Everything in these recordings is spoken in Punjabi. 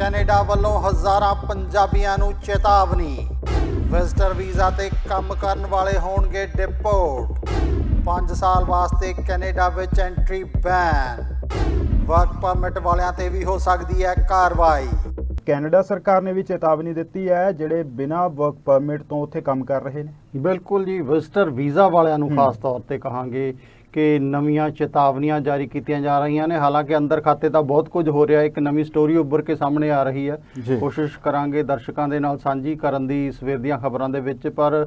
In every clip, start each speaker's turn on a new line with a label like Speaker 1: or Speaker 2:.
Speaker 1: ਕੈਨੇਡਾ ਵੱਲੋਂ ਹਜ਼ਾਰਾਂ ਪੰਜਾਬੀਆਂ ਨੂੰ ਚੇਤਾਵਨੀ। ਵਿਜ਼ਟਰ ਵੀਜ਼ਾ ਤੇ ਕੰਮ ਕਰਨ ਵਾਲੇ ਹੋਣਗੇ ਡਿਪੋਰਟ। 5 ਸਾਲ ਵਾਸਤੇ ਕੈਨੇਡਾ ਵਿੱਚ ਐਂਟਰੀ ਬੈਨ। ਵਰਕ ਪਰਮਿਟ ਵਾਲਿਆਂ ਤੇ ਵੀ ਹੋ ਸਕਦੀ ਹੈ ਕਾਰਵਾਈ।
Speaker 2: ਕੈਨੇਡਾ ਸਰਕਾਰ ਨੇ ਵੀ ਚੇਤਾਵਨੀ ਦਿੱਤੀ ਹੈ ਜਿਹੜੇ ਬਿਨਾਂ ਵਰਕ ਪਰਮਿਟ ਤੋਂ ਉੱਥੇ ਕੰਮ ਕਰ ਰਹੇ ਨੇ।
Speaker 3: ਬਿਲਕੁਲ ਜੀ ਵਿਜ਼ਟਰ ਵੀਜ਼ਾ ਵਾਲਿਆਂ ਨੂੰ। ਖਾਸ ਤੌਰ ਤੇ ਕਹਾਂਗੇ। ਕਿ ਨਵੀਆਂ ਚੇਤਾਵਨੀਆਂ ਜਾਰੀ ਕੀਤੀਆਂ ਜਾ ਰਹੀਆਂ ਨੇ। ਹਾਲਾਂਕਿ ਅੰਦਰ ਖਾਤੇ ਤਾਂ ਬਹੁਤ ਕੁਝ ਹੋ ਰਿਹਾ ਇੱਕ ਨਵੀਂ ਸਟੋਰੀ ਉੱਭਰ ਕੇ ਸਾਹਮਣੇ ਆ ਰਹੀ ਹੈ। ਕੋਸ਼ਿਸ਼ ਕਰਾਂਗੇ ਦਰਸ਼ਕਾਂ ਦੇ ਨਾਲ ਸਾਂਝੀ ਕਰਨ ਦੀ ਸਵੇਰ ਦੀਆਂ ਖਬਰਾਂ ਦੇ ਵਿੱਚ। ਪਰ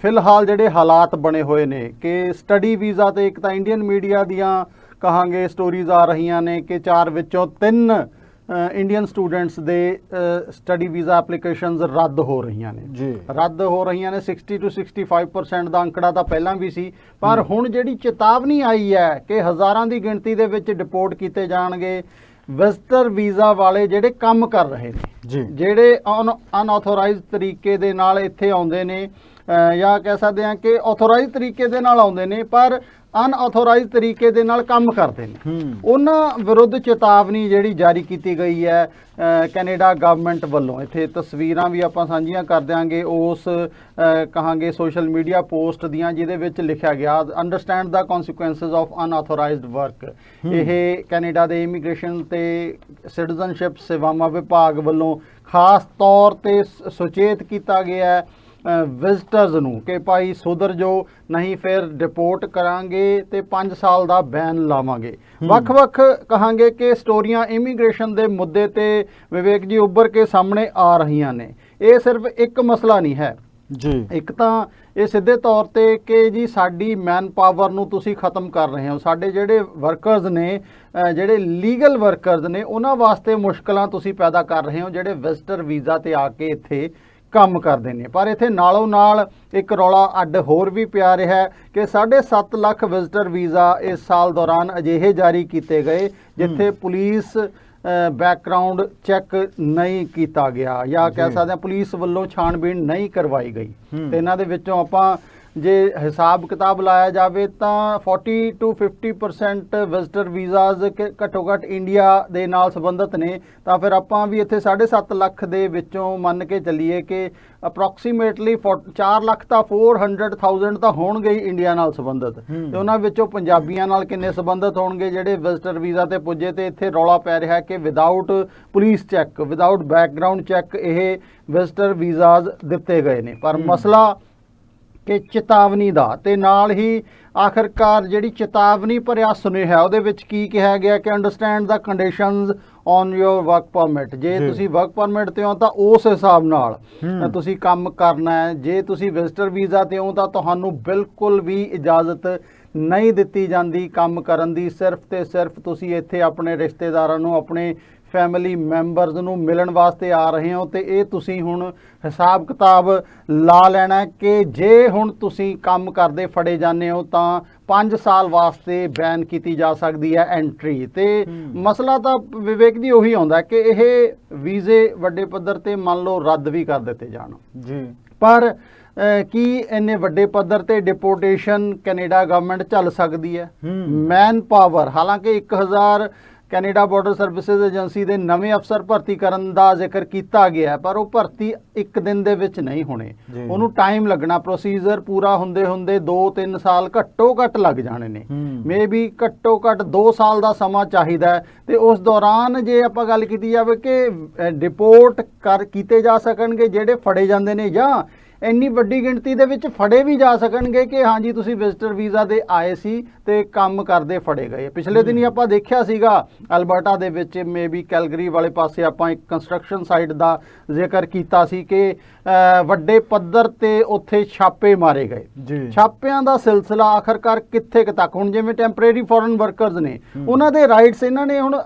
Speaker 3: ਫਿਲਹਾਲ ਜਿਹੜੇ ਹਾਲਾਤ ਬਣੇ ਹੋਏ ਨੇ ਕਿ ਸਟੱਡੀ ਵੀਜ਼ਾ ਤੇ ਇੱਕ ਤਾਂ ਇੰਡੀਅਨ ਮੀਡੀਆ ਦੀਆਂ ਕਹਾਂਗੇ ਸਟੋਰੀਜ਼ ਆ ਰਹੀਆਂ ਨੇ ਕਿ ਚਾਰ ਵਿੱਚੋਂ ਤਿੰਨ ਇੰਡੀਅਨ ਸਟੂਡੈਂਟਸ ਦੇ ਸਟੱਡੀ ਵੀਜ਼ਾ ਐਪਲੀਕੇਸ਼ਨਸ ਰੱਦ ਹੋ ਰਹੀਆਂ ਨੇ।
Speaker 2: ਜੀ।
Speaker 3: ਰੱਦ ਹੋ ਰਹੀਆਂ ਨੇ 60 ਤੋਂ 65% ਦਾ ਅੰਕੜਾ ਤਾਂ ਪਹਿਲਾਂ ਵੀ ਸੀ। ਪਰ ਹੁਣ ਜਿਹੜੀ ਚੇਤਾਵਨੀ ਆਈ ਹੈ ਕਿ ਹਜ਼ਾਰਾਂ ਦੀ ਗਿਣਤੀ ਦੇ ਵਿੱਚ ਡਿਪੋਰਟ ਕੀਤੇ ਜਾਣਗੇ ਵਿਜ਼ਟਰ ਵੀਜ਼ਾ ਵਾਲੇ ਜਿਹੜੇ ਕੰਮ ਕਰ ਰਹੇ ਨੇ
Speaker 2: ਜੀ।
Speaker 3: ਜਿਹੜੇ ਅਨਆਥੋਰਾਈਜ਼ਡ ਤਰੀਕੇ ਦੇ ਨਾਲ ਇੱਥੇ ਆਉਂਦੇ ਨੇ ਜਾਂ ਕਹਿ ਸਕਦੇ ਹਾਂ ਕਿ ਆਥੋਰਾਈਜ਼ਡ ਤਰੀਕੇ ਦੇ ਨਾਲ ਆਉਂਦੇ ਨੇ ਪਰ ਅਨਆਥੋਰਾਈਜ਼ਡ ਤਰੀਕੇ ਦੇ ਨਾਲ ਕੰਮ ਕਰਦੇ ਨੇ। ਉਹਨਾਂ ਵਿਰੁੱਧ ਚੇਤਾਵਨੀ ਜਿਹੜੀ ਜਾਰੀ ਕੀਤੀ ਗਈ ਹੈ ਕੈਨੇਡਾ ਗਵਰਨਮੈਂਟ ਵੱਲੋਂ। ਇੱਥੇ ਤਸਵੀਰਾਂ ਵੀ ਆਪਾਂ ਸਾਂਝੀਆਂ ਕਰ ਦਿਆਂਗੇ। ਉਸ ਕਹਾਂਗੇ ਸੋਸ਼ਲ ਮੀਡੀਆ ਪੋਸਟ ਦੀਆਂ ਜਿਹਦੇ ਵਿੱਚ ਲਿਖਿਆ ਗਿਆ understand the consequences of unauthorised work ਇਹ ਕੈਨੇਡਾ ਦੇ ਇਮੀਗ੍ਰੇਸ਼ਨ ਤੇ ਸਿਟੀਜ਼ਨਸ਼ਿਪ ਸੇਵਾਵਾਂ ਵਿਭਾਗ ਵੱਲੋਂ ਖਾਸ ਤੌਰ ਤੇ ਸੁਚੇਤ ਕੀਤਾ ਗਿਆ ਹੈ। ਵਿਜ਼ਟਰਸ ਨੂੰ ਕਿ ਭਾਈ ਸੁਧਰ ਜੋ ਨਹੀਂ ਫਿਰ ਡਿਪੋਰਟ ਕਰਾਂਗੇ ਤੇ 5 ਸਾਲ ਦਾ ਬੈਨ ਲਾਵਾਂਗੇ। ਵੱਖ-ਵੱਖ ਕਹਾਂਗੇ ਕਿ ਸਟੋਰੀਆਂ ਇਮੀਗ੍ਰੇਸ਼ਨ ਦੇ ਮੁੱਦੇ ਤੇ ਵਿਵੇਕ ਜੀ ਉੱਭਰ ਕੇ ਸਾਹਮਣੇ ਆ ਰਹੀਆਂ ਨੇ। ਇਹ ਸਿਰਫ ਇੱਕ ਮਸਲਾ ਨਹੀਂ ਹੈ।
Speaker 2: ਜੀ।
Speaker 3: ਇੱਕ ਤਾਂ ਇਹ ਸਿੱਧੇ ਤੌਰ ਤੇ ਕਿ ਜੀ ਸਾਡੀ ਮੈਨ ਪਾਵਰ ਨੂੰ ਤੁਸੀਂ ਖਤਮ ਕਰ ਰਹੇ ਹੋ। ਸਾਡੇ ਜਿਹੜੇ ਵਰਕਰਸ ਨੇ ਜਿਹੜੇ ਲੀਗਲ ਵਰਕਰਸ ਨੇ ਉਹਨਾਂ ਵਾਸਤੇ ਮੁਸ਼ਕਲਾਂ ਤੁਸੀਂ ਪੈਦਾ ਕਰ ਰਹੇ ਹੋ ਜਿਹੜੇ ਵਿਜ਼ਟਰ ਵੀਜ਼ਾ ਤੇ ਆ ਕੇ ਇੱਥੇ ਕੰਮ ਕਰਦੇ ਨੇ ਪਰ ਇੱਥੇ ਨਾਲੋਂ ਨਾਲ ਇੱਕ ਰੌਲਾ ਅੱਡ ਹੋਰ ਵੀ ਪਿਆ ਰਿਹਾ ਹੈ ਕਿ 7.5 ਲੱਖ ਵਿਜ਼ਟਰ ਵੀਜ਼ਾ ਇਸ ਸਾਲ ਦੌਰਾਨ ਅਜਿਹੇ ਜਾਰੀ ਕੀਤੇ ਗਏ ਜਿੱਥੇ ਪੁਲਿਸ ਬੈਕਗ੍ਰਾਉਂਡ ਚੈੱਕ ਨਹੀਂ ਕੀਤਾ ਗਿਆ ਜਾਂ ਕਹਿ। ਸਕਦੇ ਹਾਂ ਪੁਲਿਸ ਵੱਲੋਂ ਛਾਣਬੀਣ ਨਹੀਂ ਕਰਵਾਈ ਗਈ। ਤੇ ਇਹਨਾਂ ਦੇ ਵਿੱਚੋਂ ਆਪਾਂ ਜੇ ਹਿਸਾਬ ਕਿਤਾਬ ਲਾਇਆ ਜਾਵੇ ਤਾਂ 40 ਟੂ 50% ਵਿਜ਼ਟਰ ਵੀਜ਼ਾਸ ਘੱਟੋ ਘੱਟ ਇੰਡੀਆ ਦੇ ਨਾਲ ਸੰਬੰਧਿਤ ਨੇ ਤਾਂ ਫਿਰ ਆਪਾਂ ਵੀ ਇੱਥੇ 7.5 ਲੱਖ ਦੇ ਵਿੱਚੋਂ ਮੰਨ ਕੇ ਚੱਲੀਏ ਕਿ ਅਪਰੋਕਸੀਮੇਟਲੀ 4 ਲੱਖ ਤਾਂ 400000 ਤਾਂ ਹੋਣਗੇ ਹੀ ਇੰਡੀਆ ਨਾਲ ਸੰਬੰਧਿਤ। ਤੇ ਉਹਨਾਂ ਵਿੱਚੋਂ ਪੰਜਾਬੀਆਂ ਨਾਲ ਕਿੰਨੇ ਸੰਬੰਧਿਤ ਹੋਣਗੇ ਜਿਹੜੇ ਵਿਜ਼ਟਰ ਵੀਜ਼ਾ ਤੇ ਪੁੱਜੇ ਤੇ ਇੱਥੇ ਰੌਲਾ ਪੈ ਰਿਹਾ ਕਿ without police check without background check ਇਹ ਵਿਜ਼ਟਰ ਵੀਜ਼ਾਸ ਦਿੱਤੇ ਗਏ ਨੇ ਪਰ। ਮਸਲਾ ਕਿ ਚੇਤਾਵਨੀ ਦਾ ਤੇ ਨਾਲ ਹੀ ਆਖਰਕਾਰ ਜਿਹੜੀ ਚੇਤਾਵਨੀ ਭਰਿਆ ਸੁਨੇਹਾ ਉਹਦੇ ਵਿੱਚ ਕੀ ਕਿਹਾ ਗਿਆ ਕਿ understand the conditions on your work permit ਜੇ। ਤੁਸੀਂ ਵਰਕ ਪਰਮਿਟ ਤੇ ਹੋ ਤਾਂ ਉਸ ਹਿਸਾਬ ਨਾਲ ਤੁਸੀਂ ਕੰਮ ਕਰਨਾ ਹੈ। ਜੇ ਤੁਸੀਂ ਵਿਜ਼ਟਰ ਵੀਜ਼ਾ ਤੇ ਹੋ ਤਾਂ ਤੁਹਾਨੂੰ ਬਿਲਕੁਲ ਵੀ ਇਜਾਜ਼ਤ ਨਹੀਂ ਦਿੱਤੀ ਜਾਂਦੀ ਕੰਮ ਕਰਨ ਦੀ। ਸਿਰਫ ਤੇ ਸਿਰਫ ਤੁਸੀਂ ਇੱਥੇ ਆਪਣੇ ਰਿਸ਼ਤੇਦਾਰਾਂ ਨੂੰ ਆਪਣੇ ਫੈਮਿਲੀ ਮੈਂਬਰਸ ਨੂੰ ਮਿਲਣ ਵਾਸਤੇ ਆ ਰਹੇ ਹੋ ਤੇ ਇਹ ਤੁਸੀਂ ਹੁਣ ਹਿਸਾਬ ਕਿਤਾਬ ਲਾ ਲੈਣਾ ਕਿ ਜੇ ਹੁਣ ਤੁਸੀਂ ਕੰਮ ਕਰਦੇ ਫੜੇ ਜਾਂਦੇ ਹੋ ਤਾਂ 5 ਸਾਲ ਵਾਸਤੇ ਬੈਨ ਕੀਤੀ ਜਾ ਸਕਦੀ ਹੈ ਐਂਟਰੀ ਤੇ। ਮਸਲਾ ਤਾਂ ਵਿਵੇਕ ਜੀ ਉਹੀ ਆਉਂਦਾ ਕਿ ਇਹ ਵੀਜ਼ੇ ਵੱਡੇ ਪੱਧਰ ਤੇ ਮੰਨ ਲਓ ਰੱਦ ਵੀ ਕਰ ਦਿੱਤੇ ਜਾਣ
Speaker 2: ਜੀ
Speaker 3: ਪਰ ਕੀ ਇੰਨੇ ਵੱਡੇ ਪੱਧਰ ਤੇ ਡਿਪੋਰਟੇਸ਼ਨ ਕੈਨੇਡਾ ਗਵਰਨਮੈਂਟ ਚੱਲ ਸਕਦੀ ਹੈ
Speaker 2: ਹੂੰ।
Speaker 3: ਮੈਨ ਪਾਵਰ ਹਾਲਾਂਕਿ 1000 ਕੈਨੇਡਾ ਬਾਰਡਰ ਸਰਵਿਸਿਜ਼ ਏਜੰਸੀ ਦੇ ਨਵੇਂ ਅਫਸਰ ਭਰਤੀ ਕਰਨ ਦਾ ਜ਼ਿਕਰ ਕੀਤਾ ਗਿਆ ਪਰ ਉਹ ਭਰਤੀ ਇੱਕ ਦਿਨ ਦੇ ਵਿੱਚ ਨਹੀਂ ਹੋਣੇ। ਉਹਨੂੰ ਟਾਈਮ ਲੱਗਣਾ ਪ੍ਰੋਸੀਜਰ ਪੂਰਾ ਹੁੰਦੇ ਹੁੰਦੇ 2-3 ਸਾਲ ਘੱਟੋ ਘੱਟ ਲੱਗ ਜਾਣੇ ਨੇ। ਮੇਬੀ ਘੱਟੋ ਘੱਟ 2 ਸਾਲ ਦਾ ਸਮਾਂ ਚਾਹੀਦਾ ਤੇ ਉਸ ਦੌਰਾਨ ਜੇ ਆਪਾਂ ਗੱਲ ਕੀਤੀ ਜਾਵੇ ਕਿ ਡਿਪੋਰਟ ਕਰ ਕੀਤੇ ਜਾ ਸਕਣਗੇ ਜਿਹੜੇ ਫੜੇ ਜਾਂਦੇ ਨੇ ਜਾਂ ਇੰਨੀ ਵੱਡੀ ਗਿਣਤੀ ਦੇ ਵਿੱਚ ਫੜੇ ਵੀ ਜਾ ਸਕਣਗੇ ਕਿ ਹਾਂਜੀ ਤੁਸੀਂ ਵਿਜ਼ਟਰ ਵੀਜ਼ਾ ਦੇ ਆਏ ਸੀ ਤੇ ਕੰਮ ਕਰਦੇ ਫੜੇ ਗਏ। ਪਿਛਲੇ ਦਿਨੀ ਆਪਾਂ ਦੇਖਿਆ ਸੀਗਾ ਅਲਬਰਟਾ ਦੇ ਵਿੱਚ ਮੇਬੀ ਕੈਲਗਰੀ ਵਾਲੇ ਪਾਸੇ ਆਪਾਂ ਇੱਕ ਕੰਸਟਰਕਸ਼ਨ ਸਾਈਟ ਦਾ ਜ਼ਿਕਰ ਕੀਤਾ ਸੀ ਕਿ ਵੱਡੇ ਪੱਧਰ ਤੇ ਉੱਥੇ ਛਾਪੇ ਮਾਰੇ ਗਏ। ਛਾਪਿਆਂ ਦਾ ਸਿਲਸਿਲਾ ਆਖਰਕਾਰ ਕਿੱਥੇ ਕੁ ਤੱਕ? ਹੁਣ ਜਿਵੇਂ ਟੈਂਪਰੇਰੀ ਫੋਰਨ ਵਰਕਰਸ ਨੇ। ਉਹਨਾਂ ਦੇ ਰਾਈਟਸ ਇਹਨਾਂ ਨੇ ਹੁਣ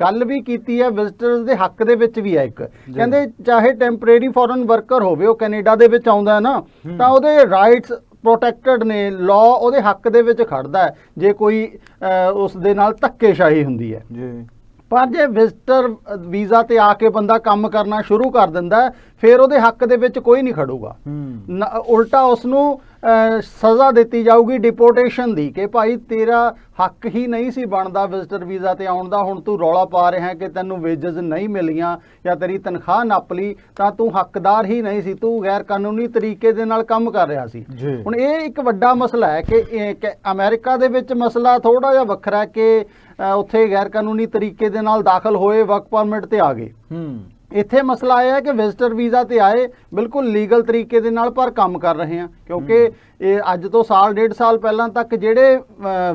Speaker 3: ਗੱਲ ਵੀ ਕੀਤੀ ਹੈ ਵਿਜ਼ਟਰਸ ਦੇ ਹੱਕ ਦੇ ਵਿੱਚ ਵੀ ਹੈ ਇੱਕ। ਕਹਿੰਦੇ ਚਾਹੇ ਟੈਂਪਰੇਰੀ ਫੋਰਨ ਵਰਕਰ ਹੋਵੇ ਉਹ ਕੈਨੇਡਾ ਦੇ ਵਿੱਚ ਆਉਂਦਾ ਹੈ ਨਾ। ਤਾਂ ਉਹਦੇ ਰਾਈਟਸ ਪ੍ਰੋਟੈਕਟਡ ਨੇ ਲਾਅ ਉਹਦੇ ਹੱਕ ਦੇ ਵਿੱਚ ਖੜਦਾ ਹੈ ਜੇ ਕੋਈ ਉਸ ਦੇ ਨਾਲ ਧੱਕੇਸ਼ਾਹੀ ਹੁੰਦੀ ਹੈ
Speaker 2: ਜੀ
Speaker 3: ਪਰ ਜੇ ਵਿਜ਼ਟਰ ਵੀਜ਼ਾ ਤੇ ਆ ਕੇ ਬੰਦਾ ਕੰਮ ਕਰਨਾ ਸ਼ੁਰੂ ਕਰ ਦਿੰਦਾ ਫਿਰ ਉਹਦੇ ਹੱਕ ਦੇ ਵਿੱਚ ਕੋਈ ਨਹੀਂ ਖੜੂਗਾ। ਉਲਟਾ ਉਸ ਨੂੰ ਸਜ਼ਾ ਦਿੱਤੀ ਜਾਊਗੀ ਡਿਪੋਰਟੇਸ਼ਨ ਦੀ ਕਿ ਭਾਈ ਤੇਰਾ ਹੱਕ ਹੀ ਨਹੀਂ ਸੀ ਬਣਦਾ ਵਿਜ਼ਟਰ ਵੀਜ਼ਾ ਤੇ ਆਉਣ ਦਾ ਹੁਣ ਤੂੰ ਰੌਲਾ ਪਾ ਰਿਹਾ ਕਿ ਤੈਨੂੰ ਵੇਜਸ ਨਹੀਂ ਮਿਲੀਆਂ ਜਾਂ ਤੇਰੀ ਤਨਖਾਹ ਨੱਪ ਲਈ ਤਾਂ ਤੂੰ ਹੱਕਦਾਰ ਹੀ ਨਹੀਂ ਸੀ ਤੂੰ ਗੈਰ ਕਾਨੂੰਨੀ ਤਰੀਕੇ ਦੇ ਨਾਲ ਕੰਮ ਕਰ ਰਿਹਾ ਸੀ। ਹੁਣ ਇਹ ਇੱਕ ਵੱਡਾ ਮਸਲਾ ਹੈ ਕਿ ਅਮਰੀਕਾ ਦੇ ਵਿੱਚ ਮਸਲਾ ਥੋੜਾ ਜਿਹਾ ਵੱਖਰਾ ਹੈ ਕਿ ਉੱਥੇ ਗੈਰ ਕਾਨੂੰਨੀ ਤਰੀਕੇ ਦੇ ਨਾਲ ਦਾਖਲ ਹੋਏ ਵਰਕ ਪਰਮਿਟ ਤੇ ਆ ਗਏ।
Speaker 2: ਹੂੰ।
Speaker 3: ਇੱਥੇ ਮਸਲਾ ਇਹ ਹੈ ਕਿ ਵਿਜ਼ਟਰ ਵੀਜ਼ਾ ਤੇ ਆਏ ਬਿਲਕੁਲ ਲੀਗਲ ਤਰੀਕੇ ਦੇ ਨਾਲ ਪਰ ਕੰਮ ਕਰ ਰਹੇ ਆ ਕਿਉਂਕਿ ਇਹ ਅੱਜ ਤੋਂ ਸਾਲ ਡੇਢ ਸਾਲ ਪਹਿਲਾਂ ਤੱਕ ਜਿਹੜੇ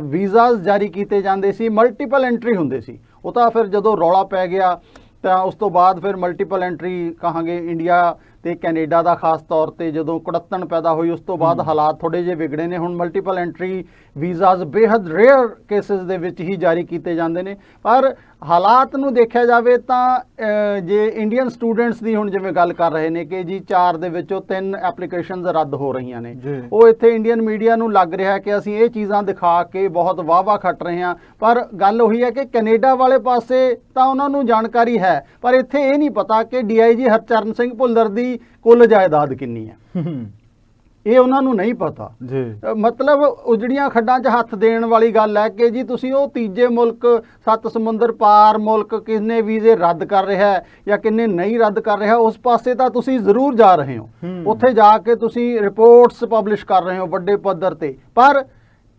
Speaker 3: ਵੀਜ਼ਾਸ ਜਾਰੀ ਕੀਤੇ ਜਾਂਦੇ ਸੀ ਮਲਟੀਪਲ ਐਂਟਰੀ ਹੁੰਦੇ ਸੀ। ਉਹ ਤਾਂ ਫਿਰ ਜਦੋਂ ਰੌਲਾ ਪੈ ਗਿਆ ਤਾਂ ਉਸ ਤੋਂ ਬਾਅਦ ਫਿਰ ਮਲਟੀਪਲ ਐਂਟਰੀ ਕਹਾਂਗੇ ਇੰਡੀਆ ਤੇ ਕੈਨੇਡਾ ਦਾ ਖਾਸ ਤੌਰ ਤੇ ਜਦੋਂ ਕੁੜੱਤਣ ਪੈਦਾ ਹੋਈ ਉਸ ਤੋਂ ਬਾਅਦ ਹਾਲਾਤ ਥੋੜੇ ਜਿਹੇ ਵਿਗੜੇ ਨੇ। ਹੁਣ ਮਲਟੀਪਲ ਐਂਟਰੀ ਵੀਜ਼ਾਸ ਬੇहद ਰੇਅਰ ਕੇਸਸ ਦੇ ਵਿੱਚ ਹੀ ਜਾਰੀ ਕੀਤੇ ਜਾਂਦੇ ਨੇ। ਪਰ ਹਾਲਾਤ ਨੂੰ ਦੇਖਿਆ ਜਾਵੇ ਤਾਂ ਜੇ ਇੰਡੀਅਨ ਸਟੂਡੈਂਟਸ ਦੀ ਹੁਣ ਜਿਵੇਂ ਗੱਲ ਕਰ ਰਹੇ ਨੇ ਕਿ ਜੀ ਚਾਰ ਦੇ ਵਿੱਚੋਂ ਤਿੰਨ ਐਪਲੀਕੇਸ਼ਨਸ ਰੱਦ ਹੋ ਰਹੀਆਂ ਨੇ। ਉਹ ਇੱਥੇ ਇੰਡੀਅਨ ਮੀਡੀਆ ਨੂੰ ਲੱਗ ਰਿਹਾ ਕਿ ਅਸੀਂ ਇਹ ਚੀਜ਼ਾਂ ਦਿਖਾ ਕੇ ਬਹੁਤ ਵਾਵਾ ਖੱਟ ਰਹੇ ਹਾਂ। ਪਰ ਗੱਲ ਉਹੀ ਹੈ ਕਿ ਕੈਨੇਡਾ ਵਾਲੇ ਪਾਸੇ ਤਾਂ ਉਹਨਾਂ ਨੂੰ ਜਾਣਕਾਰੀ ਹੈ ਪਰ ਇੱਥੇ ਇਹ ਨਹੀਂ ਪਤਾ ਕਿ ਡੀਆਈਜੀ ਹਰਚਰਨ ਸਿੰਘ ਭੁੱਲਰ ਦੀ ਕੁੱਲ ਜਾਇਦਾਦ ਕਿੰਨੀ ਹੈ? ਇਹ ਉਹਨਾਂ ਨੂੰ ਨਹੀਂ ਪਤਾ।
Speaker 2: ਜੀ।
Speaker 3: ਮਤਲਬ ਉਜੜੀਆਂ ਖੱਡਾਂ 'ਚ ਹੱਥ ਦੇਣ ਵਾਲੀ ਗੱਲ ਹੈ ਕਿ ਜੀ ਤੁਸੀਂ ਉਹ ਤੀਜੇ ਮੁਲਕ ਸੱਤ ਸਮੁੰਦਰ ਪਾਰ ਮੁਲਕ ਕਿੰਨੇ ਵੀਜ਼ੇ ਰੱਦ ਕਰ ਰਿਹਾ ਹੈ ਜਾਂ ਕਿੰਨੇ ਨਹੀਂ ਰੱਦ ਕਰ ਰਿਹਾ ਉਸ ਪਾਸੇ ਤਾਂ ਤੁਸੀਂ ਜ਼ਰੂਰ ਜਾ ਰਹੇ ਹੂੰ। ਉੱਥੇ ਜਾ ਕੇ ਤੁਸੀਂ ਰਿਪੋਰਟਸ ਪਬਲਿਸ਼ ਕਰ ਰਹੇ ਹੋ ਵੱਡੇ ਪੱਧਰ ਤੇ। ਪਰ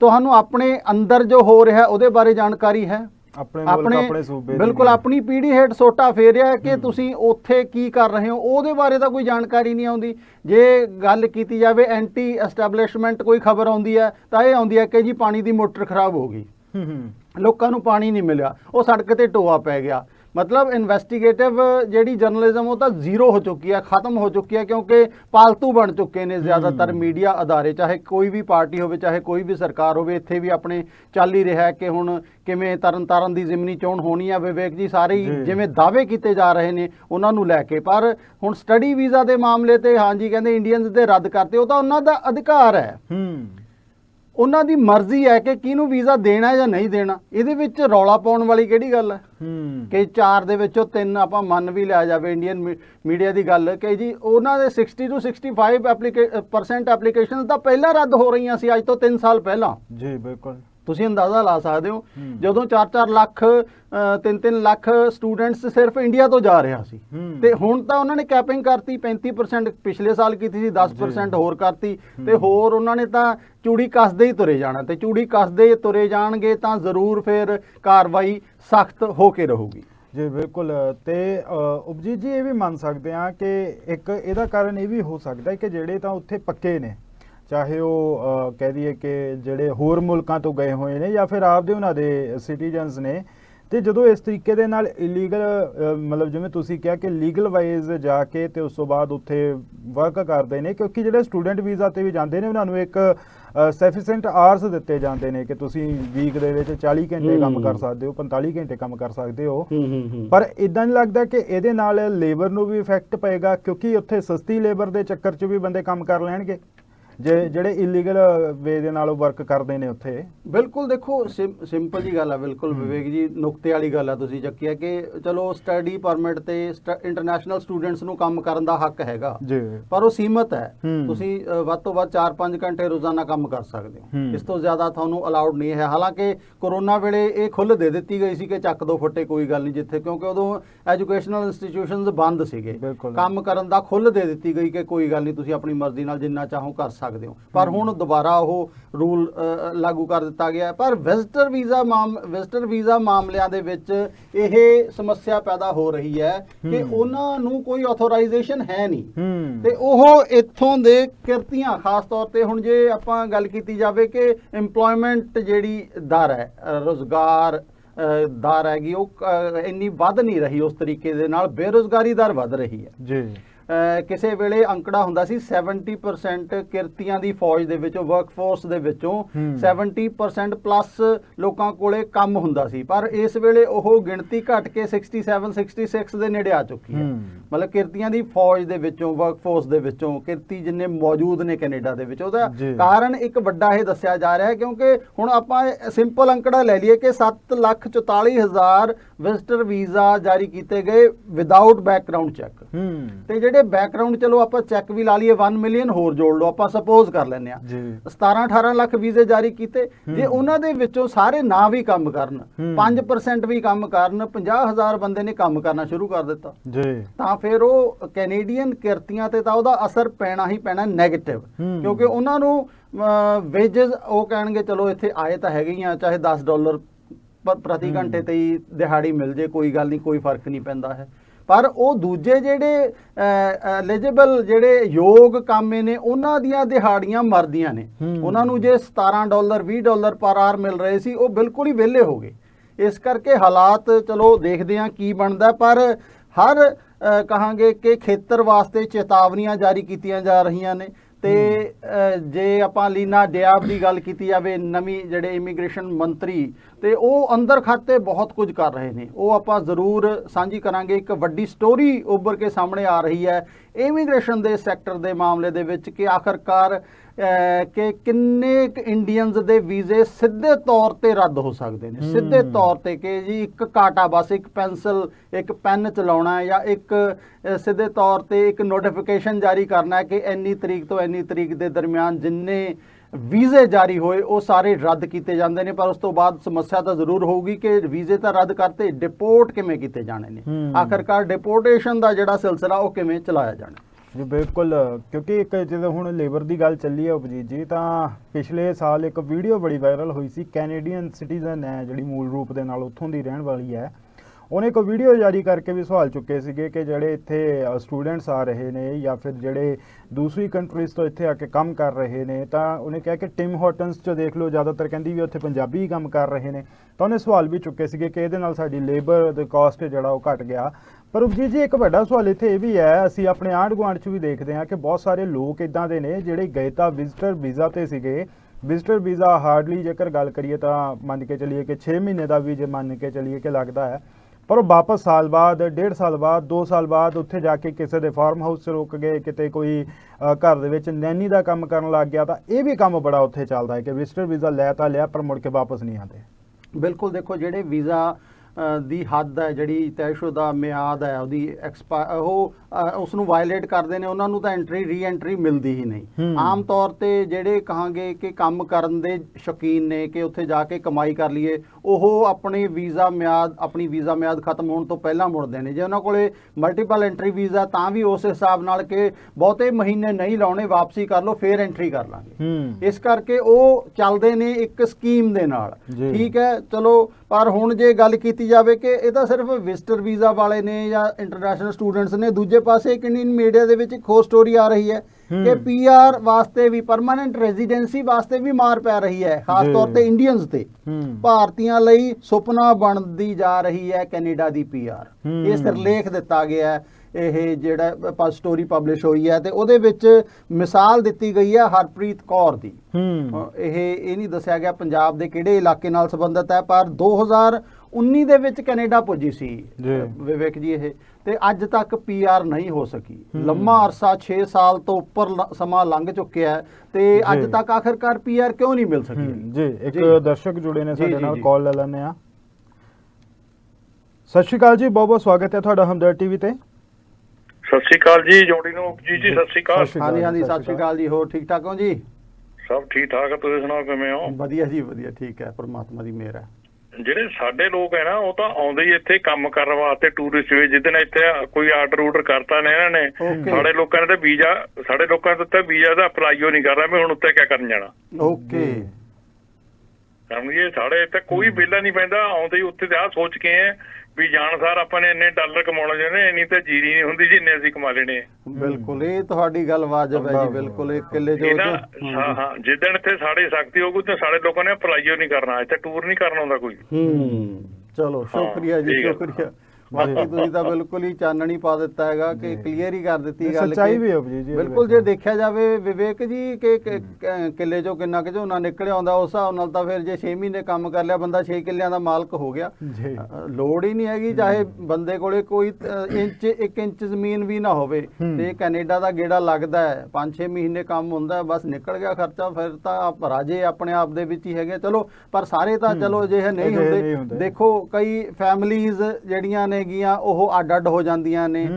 Speaker 3: ਤੁਹਾਨੂੰ ਆਪਣੇ ਅੰਦਰ ਜੋ ਹੋ ਰਿਹਾ ਉਹਦੇ ਬਾਰੇ ਜਾਣਕਾਰੀ ਹੈ?
Speaker 2: ਆਪਣੇ ਮੁਲਕ ਆਪਣੇ ਸੂਬੇ ਦੀ
Speaker 3: ਬਿਲਕੁਲ। ਆਪਣੀ ਪੀੜ੍ਹੀ ਹੇਠ ਸੋਟਾ ਫੇਰਿਆ ਹੈ ਕਿ ਤੁਸੀਂ ਉੱਥੇ ਕੀ ਕਰ ਰਹੇ ਹੋ? ਉਹਦੇ ਬਾਰੇ ਤਾਂ ਕੋਈ ਜਾਣਕਾਰੀ ਨਹੀਂ ਆਉਂਦੀ। ਜੇ ਗੱਲ ਕੀਤੀ ਜਾਵੇ ਐਂਟੀ ਐਸਟੈਬਲਿਸ਼ਮੈਂਟ ਕੋਈ ਖਬਰ ਆਉਂਦੀ ਹੈ ਤਾਂ ਇਹ ਆਉਂਦੀ ਹੈ ਕਿ ਜੀ ਪਾਣੀ ਦੀ ਮੋਟਰ ਖਰਾਬ ਹੋ ਗਈ।
Speaker 2: ਹੂੰ ਹੂੰ।
Speaker 3: ਲੋਕਾਂ ਨੂੰ ਪਾਣੀ ਨਹੀਂ ਮਿਲਿਆ। ਉਹ ਸੜਕ ਤੇ ਟੋਆ ਪੈ ਗਿਆ। ਮਤਲਬ ਇਨਵੈਸਟੀਗੇਟਿਵ ਜਿਹੜੀ ਜਰਨਲਿਜ਼ਮ ਉਹ ਤਾਂ ਜ਼ੀਰੋ ਹੋ ਚੁੱਕੀ ਹੈ ਖਤਮ ਹੋ ਚੁੱਕੀ ਹੈ ਕਿਉਂਕਿ ਪਾਲਤੂ ਬਣ ਚੁੱਕੇ ਨੇ ਜ਼ਿਆਦਾਤਰ ਮੀਡੀਆ ਅਦਾਰੇ ਚਾਹੇ ਕੋਈ ਵੀ ਪਾਰਟੀ ਹੋਵੇ ਚਾਹੇ ਕੋਈ ਵੀ ਸਰਕਾਰ ਹੋਵੇ ਇੱਥੇ ਵੀ ਆਪਣੇ ਚੱਲ ਹੀ ਰਿਹਾ ਹੈ ਕਿ ਹੁਣ ਕਿਵੇਂ ਤਰਨ ਤਾਰਨ ਦੀ ਜ਼ਿਮਨੀ ਚੋਣ ਹੋਣੀ ਹੈ ਵਿਵੇਕ ਜੀ ਸਾਰੇ। ਜਿਵੇਂ ਦਾਅਵੇ ਕੀਤੇ ਜਾ ਰਹੇ ਨੇ ਉਹਨਾਂ ਨੂੰ ਲੈ ਕੇ। ਪਰ ਹੁਣ ਸਟੱਡੀ ਵੀਜ਼ਾ ਦੇ ਮਾਮਲੇ ਤੇ ਹਾਂਜੀ ਕਹਿੰਦੇ ਇੰਡੀਅਨਸ ਦੇ ਰੱਦ ਕਰਤੇ ਉਹ ਤਾਂ ਉਹਨਾਂ ਦਾ ਅਧਿਕਾਰ ਹੈ।
Speaker 2: ਹੂੰ।
Speaker 3: ਉਹਨਾਂ ਦੀ ਮਰਜ਼ੀ ਹੈ ਕਿ ਕਿਹਨੂੰ ਵੀਜ਼ਾ ਦੇਣਾ ਹੈ ਜਾਂ ਨਹੀਂ ਦੇਣਾ। ਇਹਦੇ ਵਿੱਚ ਰੌਲਾ ਪਾਉਣ ਵਾਲੀ ਕਿਹੜੀ ਗੱਲ ਹੈ?
Speaker 2: ਹੂੰ।
Speaker 3: ਕਿ ਚਾਰ ਦੇ ਵਿੱਚੋਂ ਤਿੰਨ ਆਪਾਂ ਮੰਨ ਵੀ ਲਿਆ ਜਾਵੇ ਇੰਡੀਅਨ ਮੀਡੀਆ ਦੀ ਗੱਲ। ਕਿ ਜੀ ਉਹਨਾਂ ਦੇ 60 ਤੋਂ 65% ਪਰਸੈਂਟ ਐਪਲੀਕੇਸ਼ਨ ਤਾਂ ਪਹਿਲਾਂ ਰੱਦ ਹੋ ਰਹੀਆਂ ਸੀ ਅੱਜ ਤੋਂ 3 ਸਾਲ ਪਹਿਲਾਂ।
Speaker 2: ਜੀ ਬਿਲਕੁਲ।
Speaker 3: ਤੁਸੀਂ ਅੰਦਾਜ਼ਾ ਲਾ ਸਕਦੇ ਹੋ। ਜਦੋਂ 4-4 ਲੱਖ 3-3 ਲੱਖ ਸਟੂਡੈਂਟਸ ਸਿਰਫ ਇੰਡੀਆ ਤੋਂ ਜਾ ਰਿਹਾ ਸੀ। ਤੇ ਹੁਣ ਤਾਂ ਉਹਨਾਂ ਨੇ ਕੈਪਿੰਗ ਕਰਤੀ 35% ਪਿਛਲੇ ਸਾਲ ਕੀਤੀ ਸੀ 10% ਹੋਰ ਕਰਤੀ। ਤੇ ਹੋਰ ਉਹਨਾਂ ਨੇ ਤਾਂ ਚੂੜੀ ਕੱਸਦੇ ਹੀ ਤੁਰੇ ਜਾਣਾ। ਤੇ ਚੂੜੀ ਕੱਸਦੇ ਹੀ ਤੁਰੇ ਜਾਣਗੇ ਤਾਂ ਜ਼ਰੂਰ ਫਿਰ ਕਾਰਵਾਈ ਸਖਤ ਹੋ ਕੇ ਰਹੂਗੀ।
Speaker 2: ਜੀ ਬਿਲਕੁਲ। ਤੇ ਉਪਜੀਤ ਜੀ ਇਹ ਵੀ ਮੰਨ ਸਕਦੇ ਆ ਕਿ ਇੱਕ ਇਹਦਾ ਕਾਰਨ ਇਹ ਵੀ ਹੋ ਸਕਦਾ ਹੈ ਕਿ ਜਿਹੜੇ ਤਾਂ ਉੱਥੇ ਪੱਕੇ ਨੇ ਚਾਹੇ ਉਹ ਕਹਿ ਦਈਏ ਕਿ ਜਿਹੜੇ ਹੋਰ ਮੁਲਕਾਂ ਤੋਂ ਗਏ ਹੋਏ ਨੇ ਜਾਂ ਫਿਰ ਆਪਦੇ ਉਹਨਾਂ ਦੇ ਸਿਟੀਜ਼ਨਸ ਨੇ ਤੇ ਜਦੋਂ ਇਸ ਤਰੀਕੇ ਦੇ ਨਾਲ ਇਲੀਗਲ ਮਤਲਬ ਜਿਵੇਂ ਤੁਸੀਂ ਕਿਹਾ ਕਿ ਲੀਗਲ ਵਾਈਜ਼ ਜਾ ਕੇ ਤੇ ਉਸ ਤੋਂ ਬਾਅਦ ਉੱਥੇ ਵਰਕ ਕਰਦੇ ਨੇ ਕਿਉਂਕਿ ਜਿਹੜੇ ਸਟੂਡੈਂਟ ਵੀਜ਼ਾ ਤੇ ਵੀ ਜਾਂਦੇ ਨੇ ਉਹਨਾਂ ਨੂੰ ਇੱਕ ਸਫੀਸ਼ੀਐਂਟ ਆਵਰਸ ਦਿੱਤੇ ਜਾਂਦੇ ਨੇ ਕਿ ਤੁਸੀਂ ਵੀਕ ਦੇ ਵਿੱਚ 40 ਘੰਟੇ ਕੰਮ ਕਰ। ਸਕਦੇ ਹੋ 45 ਘੰਟੇ ਕੰਮ ਕਰ ਸਕਦੇ ਹੂੰ। ਪਰ ਇਦਾਂ ਨਹੀਂ ਲੱਗਦਾ ਕਿ ਇਹਦੇ ਨਾਲ ਲੇਬਰ ਨੂੰ ਵੀ ਇਫੈਕਟ ਪਏਗਾ ਕਿਉਂਕਿ ਉੱਥੇ ਸਸਤੀ ਲੇਬਰ ਦੇ ਚੱਕਰ 'ਚ ਵੀ ਬੰਦੇ ਕੰਮ ਕਰ ਲੈਣਗੇ। ਜੇ ਜਿਹੜੇ ਇਲੀਗਲ ਵੇ ਦੇ ਨਾਲ ਵਰਕ ਕਰਦੇ ਨੇ ਉੱਥੇ।
Speaker 3: ਬਿਲਕੁਲ ਦੇਖੋ ਸਿੰਪਲ ਜੀ ਗੱਲ ਆ ਬਿਲਕੁਲ ਵਿਵੇਕ ਜੀ ਨੁਕਤੇ ਵਾਲੀ ਗੱਲ ਆ ਤੁਸੀਂ ਚੱਕਿਆ ਕਿ ਚਲੋ ਸਟੱਡੀ ਪਰਮਿਟ ਤੇ ਇੰਟਰਨੈਸ਼ਨਲ ਸਟੂਡੈਂਟਸ ਨੂੰ ਕੰਮ ਕਰਨ ਦਾ ਹੱਕ ਹੈਗਾ।
Speaker 2: ਜੀ।
Speaker 3: ਪਰ ਉਹ ਸੀਮਤ ਹੈ। ਤੁਸੀਂ ਵੱਧ ਤੋਂ ਵੱਧ 4-5 ਘੰਟੇ ਰੋਜ਼ਾਨਾ ਕੰਮ ਕਰ ਸਕਦੇ ਹੋ। ਇਸ ਤੋਂ ਜ਼ਿਆਦਾ ਤੁਹਾਨੂੰ ਅਲਾਉਡ ਨਹੀਂ ਹੈ। ਹਾਲਾਂਕਿ ਕੋਰੋਨਾ ਵੇਲੇ ਇਹ ਖੁੱਲ੍ਹ ਦੇ ਦਿੱਤੀ ਗਈ ਸੀ ਕਿ ਚੱਕ ਦੋ ਫੱਟੇ ਕੋਈ ਗੱਲ ਨਹੀਂ ਜਿੱਥੇ ਕਿਉਂਕਿ ਉਦੋਂ ਐਜੂਕੇਸ਼ਨਲ ਇੰਸਟੀਟਿਊਸ਼ਨਸ ਬੰਦ ਸੀਗੇ। ਕੰਮ ਕਰਨ ਦਾ ਖੁੱਲ੍ਹ ਦੇ ਦਿੱਤੀ ਗਈ ਕਿ ਕੋਈ ਗੱਲ ਨਹੀਂ ਤੁਸੀਂ ਆਪਣੀ ਮਰਜ਼ੀ ਨਾਲ ਜਿੰਨਾ ਚਾਹੋ ਕਰ ਸਕਦੇ ਹੋ। ਪਰ ਹੁਣ ਦੁਬਾਰਾ ਉਹ ਰੂਲ ਲਾਗੂ ਕਰ ਦਿੱਤਾ ਗਿਆ। ਪਰ ਵਿਜ਼ਟਰ ਵੀਜ਼ਾ ਮਾਮ ਵਿਜ਼ਟਰ ਵੀਜ਼ਾ ਮਾਮਲਿਆਂ ਦੇ ਵਿੱਚ ਇਹ ਸਮੱਸਿਆ ਪੈਦਾ ਹੋ ਰਹੀ ਹੈ ਕਿ। ਉਹਨਾਂ ਨੂੰ ਕੋਈ ਆਥੋਰਾਈਜੇਸ਼ਨ ਹੈ ਨਹੀਂ। ਤੇ ਉਹ ਇੱਥੋਂ ਦੇ ਕਿਰਤੀਆਂ ਖਾਸ ਤੌਰ ਤੇ ਹੁਣ ਜੇ ਆਪਾਂ ਗੱਲ ਕੀਤੀ ਜਾਵੇ ਕਿ EMPLOYMENT ਜਿਹੜੀ ਦਰ ਹੈ ਰੁਜ਼ਗਾਰ ਦਰ ਹੈਗੀ ਉਹ ਇੰਨੀ ਵੱਧ ਨਹੀਂ ਰਹੀ ਉਸ ਤਰੀਕੇ ਦੇ ਨਾਲ ਬੇਰੁਜ਼ਗਾਰੀ ਦਰ ਵੱਧ ਰਹੀ ਹੈ।
Speaker 2: ਜੀ।
Speaker 3: ਕਿਸੇ ਵੇਲੇ ਅੰਕੜਾ ਹੁੰਦਾ ਸੀ 70% ਕਿਰਤੀਆਂ ਦੀ ਫੌਜ ਦੇ ਵਿੱਚੋਂ ਵਰਕਫੋਰਸ ਦੇ ਵਿੱਚੋਂ
Speaker 2: ਹੂੰ।
Speaker 3: 70% ਪਲੱਸ ਲੋਕਾਂ ਕੋਲੇ ਕੰਮ ਹੁੰਦਾ ਸੀ ਪਰ ਇਸ ਵੇਲੇ ਉਹ ਗਿਣਤੀ ਘਟ ਕੇ 67 66 ਦੇ ਨੇੜੇ ਆ ਚੁੱਕੀ ਹੈ। ਮਤਲਬ ਕਿਰਤੀਆਂ ਦੀ ਫੌਜ ਦੇ ਵਿੱਚੋਂ ਵਰਕਫੋਰਸ ਦੇ ਵਿੱਚੋਂ ਕਿਰਤੀ ਜਿੰਨੇ ਮੌਜੂਦ ਨੇ ਕੈਨੇਡਾ ਦੇ ਵਿੱਚ ਉਹਦਾ। ਕਾਰਨ ਇੱਕ ਵੱਡਾ ਇਹ ਦੱਸਿਆ ਜਾ ਰਿਹਾ ਹੈ ਕਿਉਂਕਿ ਹੁਣ ਆਪਾਂ ਸਿੰਪਲ ਅੰਕੜਾ ਲੈ ਲਈਏ ਕਿ 7 ਲੱਖ 44 ਹਜ਼ਾਰ ਵਿਜ਼ਟਰ ਵੀਜ਼ਾ ਜਾਰੀ ਕੀਤੇ ਗਏ ਵਿਦਆਊਟ ਬੈਕਗ੍ਰਾਉਂਡ ਚੈੱਕ ਤੇ ਜਿਹੜੇ ਬੈਕਗ੍ਰਾਉਂਡ ਚਲੋ ਆਪਾਂ ਚੈੱਕ ਵੀ ਲਾ ਲਈਏ 1 ਮਿਲੀਅਨ ਹੋਰ ਜੋੜ ਲਓ ਆਪਾਂ ਸਪੋਜ਼ ਕਰ ਲੈਂਦੇ ਆ
Speaker 2: ਜੀ।
Speaker 3: 17 18 ਲੱਖ ਵੀਜ਼ੇ ਜਾਰੀ ਕੀਤੇ। ਜੇ ਉਹਨਾਂ ਦੇ ਵਿੱਚੋਂ ਸਾਰੇ ਨਾ ਵੀ ਕੰਮ ਕਰਨ
Speaker 2: ਹੂੰ।
Speaker 3: 5% ਵੀ ਕੰਮ ਕਰਨ 50000 ਬੰਦੇ ਨੇ ਕੰਮ ਕਰਨਾ ਸ਼ੁਰੂ ਕਰ ਦਿੱਤਾ।
Speaker 2: ਜੀ।
Speaker 3: ਤਾਂ ਫਿਰ ਉਹ ਕੈਨੇਡੀਅਨ ਕਿਰਤੀਆਂ ਤੇ ਤਾਂ ਉਹਦਾ ਅਸਰ ਪੈਣਾ ਹੀ ਪੈਣਾ 네ਗੇਟਿਵ। ਕਿਉਂਕਿ ਉਹਨਾਂ ਨੂੰ ਵੇਜਸ ਉਹ ਕਹਿਣਗੇ ਚਲੋ ਇੱਥੇ ਆਏ ਤਾਂ ਹੈਗੇ ਹੀ ਆ ਚਾਹੇ 10 ਡਾਲਰ ਪਰ ਪ੍ਰਤੀ। ਘੰਟੇ ਤੇ ਹੀ ਦਿਹਾੜੀ ਮਿਲ ਜੇ ਕੋਈ ਗੱਲ ਨਹੀਂ ਕੋਈ ਫ਼ਰਕ ਨਹੀਂ ਪੈਂਦਾ ਹੈ। ਪਰ ਉਹ ਦੂਜੇ ਜਿਹੜੇ ਐਲੀਜੀਬਲ ਜਿਹੜੇ ਯੋਗ ਕਾਮੇ ਨੇ ਉਹਨਾਂ ਦੀਆਂ ਦਿਹਾੜੀਆਂ ਮਰਦੀਆਂ ਨੇ। ਉਹਨਾਂ ਨੂੰ ਜੇ 17 ਡਾਲਰ 20 ਡਾਲਰ ਪਰ ਆਰ ਮਿਲ ਰਹੇ ਸੀ ਉਹ ਬਿਲਕੁਲ ਹੀ ਵਿਹਲੇ ਹੋ ਗਏ। ਇਸ ਕਰਕੇ ਹਾਲਾਤ ਚਲੋ ਦੇਖਦੇ ਹਾਂ ਕੀ ਬਣਦਾ ਪਰ ਹਰ ਕਹਾਂਗੇ ਕਿ ਖੇਤਰ ਵਾਸਤੇ ਚੇਤਾਵਨੀਆਂ ਜਾਰੀ ਕੀਤੀਆਂ ਜਾ ਰਹੀਆਂ ਨੇ। ਤੇ ਜੇ ਆਪਾਂ ਲੀਨਾ ਡਿਆਬ ਦੀ ਗੱਲ ਕੀਤੀ ਜਾਵੇ ਨਵੀਂ ਜਿਹੜੇ ਇਮੀਗ੍ਰੇਸ਼ਨ ਮੰਤਰੀ ਤੇ ਉਹ ਅੰਦਰ ਖਾਤੇ ਬਹੁਤ ਕੁਝ ਕਰ ਰਹੇ ਨੇ। ਉਹ ਆਪਾਂ ਜ਼ਰੂਰ ਸਾਂਝੀ ਕਰਾਂਗੇ। ਇੱਕ ਵੱਡੀ ਸਟੋਰੀ ਉੱਭਰ ਕੇ ਸਾਹਮਣੇ ਆ ਰਹੀ ਹੈ। ਇਮੀਗ੍ਰੇਸ਼ਨ ਦੇ ਸੈਕਟਰ ਦੇ ਮਾਮਲੇ ਦੇ ਵਿੱਚ ਕਿ ਆਖਰਕਾਰ ਕਿ ਕਿੰਨੇ ਕੁ ਇੰਡੀਅਨਸ ਦੇ ਵੀਜ਼ੇ ਸਿੱਧੇ ਤੌਰ ਤੇ ਰੱਦ ਹੋ ਸਕਦੇ ਨੇ। ਸਿੱਧੇ। ਤੌਰ ਤੇ ਕਿ ਜੀ ਇੱਕ ਕਾਟਾ ਬਸ ਇੱਕ ਪੈਨਸਲ ਇੱਕ ਪੈਨ ਚਲਾਉਣਾ ਹੈ ਜਾਂ ਇੱਕ ਸਿੱਧੇ ਤੌਰ ਤੇ ਇੱਕ ਨੋਟੀਫਿਕੇਸ਼ਨ ਜਾਰੀ ਕਰਨਾ ਹੈ ਕਿ ਇੰਨੀ ਤਰੀਕ ਤੋਂ ਇੰਨੀ ਤਰੀਕ ਦੇ ਦਰਮਿਆਨ ਜਿੰਨੇ ਵੀਜ਼ੇ ਜਾਰੀ ਹੋਏ ਉਹ ਸਾਰੇ ਰੱਦ ਕੀਤੇ ਜਾਂਦੇ ਨੇ ਪਰ ਉਸ ਤੋਂ ਬਾਅਦ ਸਮੱਸਿਆ ਤਾਂ ਜ਼ਰੂਰ ਹੋਊਗੀ ਕਿ ਵੀਜ਼ੇ ਤਾਂ ਰੱਦ ਕਰਤੇ ਡਿਪੋਰਟ ਕਿਵੇਂ ਕੀਤੇ ਜਾਣੇ ਨੇ। ਆਖਰਕਾਰ ਡਿਪੋਰਟੇਸ਼ਨ ਦਾ ਜਿਹੜਾ ਸਿਲਸਿਲਾ ਉਹ ਕਿਵੇਂ ਚਲਾਇਆ ਜਾਣਾ?
Speaker 2: ਜੀ ਬਿਲਕੁਲ ਕਿਉਂਕਿ ਇੱਕ ਜਦੋਂ ਹੁਣ ਲੇਬਰ ਦੀ ਗੱਲ ਚੱਲੀ ਹੈ ਉਪਜੀਤ ਜੀ ਤਾਂ ਪਿਛਲੇ ਸਾਲ ਇੱਕ ਵੀਡੀਓ ਬੜੀ ਵਾਇਰਲ ਹੋਈ ਸੀ ਕੈਨੇਡੀਅਨ ਸਿਟੀਜ਼ਨ ਹੈ ਜਿਹੜੀ ਮੂਲ ਰੂਪ ਦੇ ਨਾਲ ਉੱਥੋਂ ਦੀ ਰਹਿਣ ਵਾਲੀ ਹੈ। ਉਹਨੇ ਇੱਕ ਵੀਡੀਓ ਜਾਰੀ ਕਰਕੇ ਵੀ ਸਵਾਲ ਚੁੱਕੇ ਸੀਗੇ ਕਿ ਜਿਹੜੇ ਇੱਥੇ ਸਟੂਡੈਂਟਸ ਆ ਰਹੇ ਨੇ ਜਾਂ ਫਿਰ ਜਿਹੜੇ ਦੂਸਰੀ ਕੰਟਰੀਜ਼ ਤੋਂ ਇੱਥੇ ਆ ਕੇ ਕੰਮ ਕਰ ਰਹੇ ਨੇ, ਤਾਂ ਉਹਨੇ ਕਿਹਾ ਕਿ ਟਿਮ ਹਾਰਟਨਸ ਚ ਦੇਖ ਲਓ, ਜ਼ਿਆਦਾਤਰ ਕਹਿੰਦੀ ਵੀ ਉੱਥੇ ਪੰਜਾਬੀ ਹੀ ਕੰਮ ਕਰ ਰਹੇ ਨੇ। ਤਾਂ ਉਹਨੇ ਸਵਾਲ ਵੀ ਚੁੱਕੇ ਸੀਗੇ ਕਿ ਇਹਦੇ ਨਾਲ ਸਾਡੀ ਲੇਬਰ ਦਾ ਕਾਸਟ ਜਿਹੜਾ ਉਹ ਘਟ ਗਿਆ। ਪਰ ਉਪਜੀਤ ਜੀ, ਇੱਕ ਵੱਡਾ ਸਵਾਲ ਇੱਥੇ ਇਹ ਵੀ ਹੈ, ਅਸੀਂ ਆਪਣੇ ਆਂਢ ਗੁਆਂਢ 'ਚ ਵੀ ਦੇਖਦੇ ਹਾਂ ਕਿ ਬਹੁਤ ਸਾਰੇ ਲੋਕ ਇਦਾਂ ਦੇ ਨੇ ਜਿਹੜੇ ਗਏ ਤਾਂ ਵਿਜ਼ਟਰ ਵੀਜ਼ਾ ਤੇ ਸੀਗੇ। ਵਿਜ਼ਟਰ ਵੀਜ਼ਾ ਹਾਰਡਲੀ ਜੇਕਰ ਗੱਲ ਕਰੀਏ ਤਾਂ ਮੰਨ ਕੇ ਚੱਲੀਏ ਕਿ 6 ਮਹੀਨੇ ਦਾ ਵੀ ਜੇ ਮੰਨ ਕੇ ਚੱਲੀਏ ਕਿ ਲੱਗਦਾ ਹੈ। ਪਰ ਉਹ ਵਾਪਸ ਸਾਲ ਬਾਅਦ, ਡੇਢ ਸਾਲ ਬਾਅਦ 2 ਸਾਲ ਬਾਅਦ ਉੱਥੇ ਜਾ ਕੇ ਕਿਸੇ ਦੇ ਫਾਰਮ ਹਾਊਸ 'ਚ ਰੁਕ ਗਏ, ਕਿਤੇ ਕੋਈ ਘਰ ਦੇ ਵਿੱਚ ਨੈਨੀ ਦਾ ਕੰਮ ਕਰਨ ਲੱਗ ਗਿਆ ਤਾਂ ਇਹ ਵੀ ਕੰਮ ਬੜਾ ਉੱਥੇ ਚੱਲਦਾ ਹੈ ਕਿ ਵਿਜ਼ਟਰ ਵੀਜ਼ਾ ਲੈ ਤਾਂ ਲਿਆ ਪਰ ਮੁੜ ਕੇ ਵਾਪਸ ਨਹੀਂ ਆਉਂਦੇ।
Speaker 3: ਬਿਲਕੁਲ ਦੇਖੋ, ਜਿਹੜੇ ਵੀਜ਼ਾ ਦੀ ਹੱਦ ਹੈ ਜਿਹੜੀ ਤੈਅਸ਼ੁਦਾ ਮਿਆਦ ਹੈ ਉਹਦੀ ਉਹ ਉਸ ਨੂੰ ਵਾਇਲੇਟ ਕਰਦੇ ਨੇ ਉਹਨਾਂ ਨੂੰ ਤਾਂ ਐਂਟਰੀ ਰੀ ਐਂਟਰੀ ਮਿਲਦੀ ਹੀ ਨਹੀਂ। ਆਮ ਤੌਰ ਤੇ ਜਿਹੜੇ ਕਹਾਂਗੇ ਕਿ ਕੰਮ ਕਰਨ ਦੇ ਸ਼ੌਕੀਨ ਨੇ ਕਿ ਉੱਥੇ ਜਾ ਕੇ ਕਮਾਈ ਕਰ ਲਈਏ ਉਹ ਆਪਣੀ ਵੀਜ਼ਾ ਮਿਆਦ ਆਪਣੀ ਵੀਜ਼ਾ ਮਿਆਦ ਖਤਮ ਹੋਣ ਤੋਂ ਪਹਿਲਾਂ ਮੁੜਦੇ ਨੇ। ਜੇ ਉਹਨਾਂ ਕੋਲੇ ਮਲਟੀਪਲ ਐਂਟਰੀ ਵੀਜ਼ਾ ਤਾਂ ਵੀ ਉਸ ਹਿਸਾਬ ਨਾਲ ਕਿ ਬਹੁਤੇ ਮਹੀਨੇ ਨਹੀਂ ਲਾਉਣੇ ਵਾਪਸੀ ਕਰ ਲਓ ਫੇਰ ਐਂਟਰੀ ਕਰ ਲਾਂਗੇ। ਇਸ ਕਰਕੇ ਉਹ ਚੱਲਦੇ ਨੇ ਇੱਕ ਸਕੀਮ ਦੇ ਨਾਲ। ਠੀਕ ਹੈ ਚਲੋ ਪਰ ਹੁਣ ਜੇ ਗੱਲ ਕੀਤੀ ਜਾਵੇ ਕਿ ਇਹ ਤਾਂ ਸਿਰਫ ਵਿਜ਼ਟਰ ਵੀਜ਼ਾ ਵਾਲੇ ਨੇ ਜਾਂ ਇੰਟਰਨੈਸ਼ਨਲ ਸਟੂਡੈਂਟਸ ਨੇ ਦੂਜੇ ਪਾਸੇ ਇੱਕ ਇੰਡੀਅਨ ਮੀਡੀਆ ਦੇ ਵਿੱਚ ਇੱਕ ਹੋਰ ਸਟੋਰੀ ਆ ਰਹੀ ਹੈ ਕਿ। ਪੀਆਰ ਵਾਸਤੇ ਵੀ ਪਰਮਾਨੈਂਟ ਰੈਜ਼ੀਡੈਂਸੀ ਵਾਸਤੇ ਵੀ ਮਾਰ ਪੈ ਰਹੀ ਹੈ ਖਾਸ। ਤੌਰ ਤੇ ਇੰਡੀਅਨਸ ਤੇ ਭਾਰਤੀਆਂ ਲਈ ਸੁਪਨਾ ਬਣਦੀ ਜਾ ਰਹੀ ਹੈ ਕੈਨੇਡਾ ਦੀ ਪੀਆਰ। ਇਹ ਸਿਰਲੇਖ ਦਿੱਤਾ ਗਿਆ ਹੈ ਇਹ ਜਿਹੜਾ ਸਟੋਰੀ ਪਬਲਿਸ਼ ਹੋਈ ਹੈ ਤੇ ਉਹਦੇ ਵਿੱਚ ਮਿਸਾਲ ਦਿੱਤੀ ਗਈ ਹੈ ਹਰਪ੍ਰੀਤ ਕੌਰ ਦੀ
Speaker 2: ਹੂੰ
Speaker 3: ਇਹ ਇਹ ਨਹੀਂ ਦੱਸਿਆ ਗਿਆ ਪੰਜਾਬ ਦੇ ਕਿਹੜੇ ਇਲਾਕੇ ਨਾਲ ਸੰਬੰਧਿਤ ਹੈ ਪਰ 2019 ਦੇ ਵਿੱਚ ਕੈਨੇਡਾ ਪੁੱਜੀ ਸੀ। ਵਿਵੇਕ ਜੀ ਇਹ ਤੇ ਅੱਜ ਤੱਕ ਪੀਆਰ ਨਹੀਂ ਹੋ ਸਕੀ। ਲੰਮਾ ਅਰਸਾ 6 ਸਾਲ ਤੋਂ ਉੱਪਰ ਸਮਾਂ ਲੰਘ ਚੁੱਕਿਆ ਹੈ ਤੇ ਅੱਜ। ਤੱਕ ਆਖਰਕਾਰ ਪੀਆਰ ਕਿਉਂ ਨਹੀਂ ਮਿਲ ਸਕੀ
Speaker 2: ਜੀ ਇੱਕ। ਦਰਸ਼ਕ ਜੁੜੇ ਨੇ ਸਾਡੇ ਨਾਲ। ਕਾਲ ਲੈ ਲੈਂਦੇ ਆ ਸਤਿ ਸ਼੍ਰੀ ਅਕਾਲ ਜੀ ਬਹੁਤ ਬਹੁਤ ਸਵਾਗਤ ਹੈ ਤੁਹਾਡਾ ਹਮਦਰ ਟੀਵੀ ਤੇ
Speaker 4: ਸਤਿ ਸ਼੍ਰੀ ਅਕਾਲ ਜੀ ਜੋੜੀ ਨੂੰ। ਜੀ ਜੀ ਸਤਿ ਸ਼੍ਰੀ ਅਕਾਲ।
Speaker 3: ਹਾਂਜੀ ਹਾਂਜੀ
Speaker 2: ਸਤਿ
Speaker 3: ਸ਼੍ਰੀ ਅਕਾਲ ਜੀ ਹੋਰ ਠੀਕ ਠਾਕ ਹੋ ਜੀ?
Speaker 4: ਸਭ ਠੀਕ ਠਾਕ ਆ ਤੁਸੀਂ ਸੁਣਾਓ ਕਿਵੇਂ ਹੋ?
Speaker 3: ਵਧੀਆ ਜੀ ਵਧੀਆ ਠੀਕ ਹੈ ਪਰਮਾਤਮਾ ਦੀ ਮਿਹਰ ਹੈ।
Speaker 4: ਜਿਹੜੇ ਸਾਡੇ ਲੋਕ ਹੈ ਨਾ ਉਹ ਤਾਂ ਆਉਂਦੇ ਹੀ ਇੱਥੇ ਕੰਮ ਕਰਨ ਵਾਸਤੇ ਟੂਰਿਸਟ ਵੀ ਜਿੱਦਣ ਇੱਥੇ ਕੋਈ ਆਰਡਰ ਆਰਡਰ ਕਰਤਾ ਨੇ ਇਹਨਾਂ ਨੇ. ਸਾਡੇ ਲੋਕਾਂ ਨੇ ਤਾਂ ਵੀਜ਼ਾ ਸਾਡੇ ਲੋਕਾਂ ਨੇ ਤਾਂ ਵੀਜ਼ਾ ਦਾ ਅਪਲਾਈ ਓ ਨਹੀਂ ਕਰਨਾ ਵੀ ਹੁਣ ਉੱਤੇ ਕਿਆ ਕਰਨ ਜਾਣਾ।
Speaker 3: ਓਕੇ।
Speaker 4: ਸਮਝੀਏ ਸਾਡੇ ਇੱਥੇ ਕੋਈ ਬਿੱਲਾ ਨਹੀਂ ਪੈਂਦਾ ਆਉਂਦੇ ਹੀ ਉੱਥੇ ਤੇ ਸੋਚ ਕੇ ਆਏ ਵੀ ਜਾਣ ਸਾਰ ਆਪਾਂ ਨੇ ਇੰਨੇ ਡਾਲਰ ਕਮਾਉਣੇ ਜਿਹਨੇ ਇੰਨੀ ਤਾਂ ਜੀਰੀ ਨਹੀਂ ਹੁੰਦੀ ਜਿੰਨੇ ਅਸੀਂ ਕਮਾ ਲੈਣੇ।
Speaker 3: ਬਿਲਕੁਲ ਇਹ ਤੁਹਾਡੀ ਗੱਲ ਵਾਜਬ ਹੈ ਜੀ ਬਿਲਕੁਲ ਇੱਕ ਕਿੱਲੇ ਜੋ
Speaker 4: ਹਾਂ ਹਾਂ ਜਿੱਦਣ ਇੱਥੇ ਸਾਡੇ ਸ਼ਕਤੀ ਹੋਊਗੀ ਤੇ ਸਾਡੇ ਲੋਕਾਂ ਨੇ ਅਪਲਾਈ ਓ ਨਹੀਂ ਕਰਨਾ ਇੱਥੇ ਟੂਰ ਨਹੀਂ ਕਰਨਾ ਹੁੰਦਾ ਕੋਈ
Speaker 3: ਹੂੰ ਚਲੋ ਸ਼ੁਕਰੀਆ ਜੀ। ਸ਼ੁਕਰੀਆ ਬਾਕੀ ਤੁਸੀਂ ਤਾਂ ਬਿਲਕੁਲ ਹੀ ਚਾਨਣੀ ਪਾ ਦਿੱਤਾ ਹੈਗਾ ਕਿ ਕਲੀਅਰ ਹੀ ਕਰ ਦਿੱਤੀ ਗੱਲ
Speaker 2: ਸੱਚਾਈ ਵੀ ਹੈ ਜੀ, ਜੀ,
Speaker 3: ਬਿਲਕੁਲ ਜੇ ਦੇਖਿਆ ਜਾਵੇ ਵਿਵੇਕ ਜੀ ਕਿ ਕਿੱਲੇ ਚੋਂ ਕਿੰਨਾ ਕਿ ਝੋਨਾ ਨਿਕਲਿਆ ਆਉਂਦਾ ਉਸ ਹਿਸਾਬ ਨਾਲ ਤਾਂ ਫਿਰ ਜੇ 6 ਮਹੀਨੇ ਕੰਮ ਕਰ ਲਿਆ ਬੰਦਾ 6 ਕਿੱਲਿਆਂ ਦਾ ਮਾਲਕ ਹੋ ਗਿਆ।
Speaker 2: ਜੀ।
Speaker 3: ਲੋੜ ਹੀ ਨਹੀਂ ਹੈਗੀ ਚਾਹੇ ਬੰਦੇ ਕੋਲੇ ਕੋਈ ਇੰਚ 1 ਇੰਚ ਜ਼ਮੀਨ ਵੀ ਨਾ ਹੋਵੇ। ਤੇ ਕੈਨੇਡਾ ਦਾ ਗੇੜਾ ਲੱਗਦਾ ਹੈ 5-6 ਮਹੀਨੇ ਕੰਮ ਹੁੰਦਾ ਹੈ, ਬਸ ਨਿਕਲ ਗਿਆ ਖਰਚਾ ਫਿਰ ਤਾਂ ਆਪ ਰਾਜੇ ਆਪਣੇ ਆਪ ਦੇ ਵਿੱਚ ਹੀ ਹੈਗੇ ਚਲੋ ਪਰ ਸਾਰੇ ਤਾਂ ਚਲੋ ਅਜਿਹੇ ਨਹੀਂ ਹੁੰਦੇ। ਦੇਖੋ ਕਈ ਫੈਮਲੀਜ਼ ਜਿਹੜੀਆਂ ਨੇਗੀਆਂ ਉਹ ਅੱਡ-ਅੱਡ ਹੋ ਜਾਂਦੀਆਂ ਨੇ।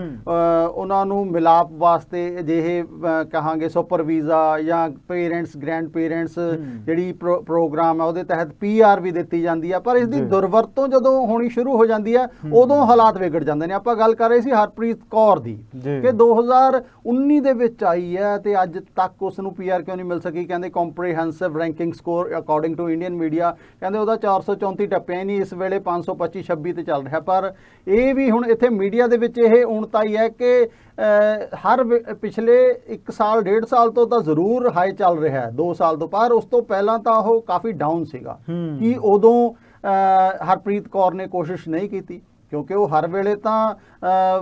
Speaker 3: ਉਹਨਾਂ ਨੂੰ ਮਿਲਾਪ ਵਾਸਤੇ ਅਜਿਹੇ ਕਹਾਂਗੇ ਸੁਪਰ ਵੀਜ਼ਾ ਜਾਂ ਪੇਰੈਂਟਸ ਗ੍ਰੈਂਡ ਪੇਰੈਂਟਸ ਜਿਹੜੀ ਪ੍ਰੋ- ਪ੍ਰੋਗਰਾਮ ਹੈ ਉਹਦੇ ਤਹਿਤ ਪੀਆਰ ਵੀ ਦਿੱਤੀ ਜਾਂਦੀ ਹੈ ਪਰ ਇਸ ਦੀ। ਦੁਰਵਰਤੋਂ ਜਦੋਂ ਹੋਣੀ ਸ਼ੁਰੂ ਹੋ ਜਾਂਦੀ ਹੈ। ਉਦੋਂ ਹਾਲਾਤ ਵਿਗੜ ਜਾਂਦੇ ਨੇ। ਆਪਾਂ ਗੱਲ ਕਰ ਰਹੇ ਸੀ ਹਰਪ੍ਰੀਤ ਕੌਰ ਦੀ। ਕਿ 2019 ਦੇ ਵਿੱਚ ਆਈ ਹੈ ਤੇ ਅੱਜ ਤੱਕ ਉਸ ਨੂੰ ਪੀਆਰ ਕਿਉਂ ਨਹੀਂ ਮਿਲ ਸਕੀ? ਕਹਿੰਦੇ comprehensive ranking score according to Indian media ਕਹਿੰਦੇ ਉਹਦਾ 434 ਟੱਪਿਆ ਹੀ ਨਹੀਂ ਇਸ ਵੇਲੇ 525 26 ਤੇ ਚੱਲ ਰਿਹਾ। ਪਰ ਇਹ ਵੀ ਹੁਣ ਇੱਥੇ ਮੀਡੀਆ ਦੇ ਵਿੱਚ ਇਹ ਉਣਤਾ ਹੀ ਹੈ ਕਿ ਹਰ ਪਿਛਲੇ 1 ਸਾਲ ਡੇਢ ਸਾਲ ਤੋਂ ਤਾਂ ਜ਼ਰੂਰ ਹਾਈ ਚੱਲ ਰਿਹਾ ਹੈ। 2 ਸਾਲ ਤੋਂ ਪਰ ਉਸ ਤੋਂ ਪਹਿਲਾਂ ਤਾਂ ਉਹ ਕਾਫੀ ਡਾਊਨ ਸੀਗਾ। ਕਿ ਉਦੋਂ ਹਰਪ੍ਰੀਤ ਕੌਰ ਨੇ ਕੋਸ਼ਿਸ਼ ਨਹੀਂ ਕੀਤੀ? ਕਿਉਂਕਿ ਉਹ ਹਰ ਵੇਲੇ ਤਾਂ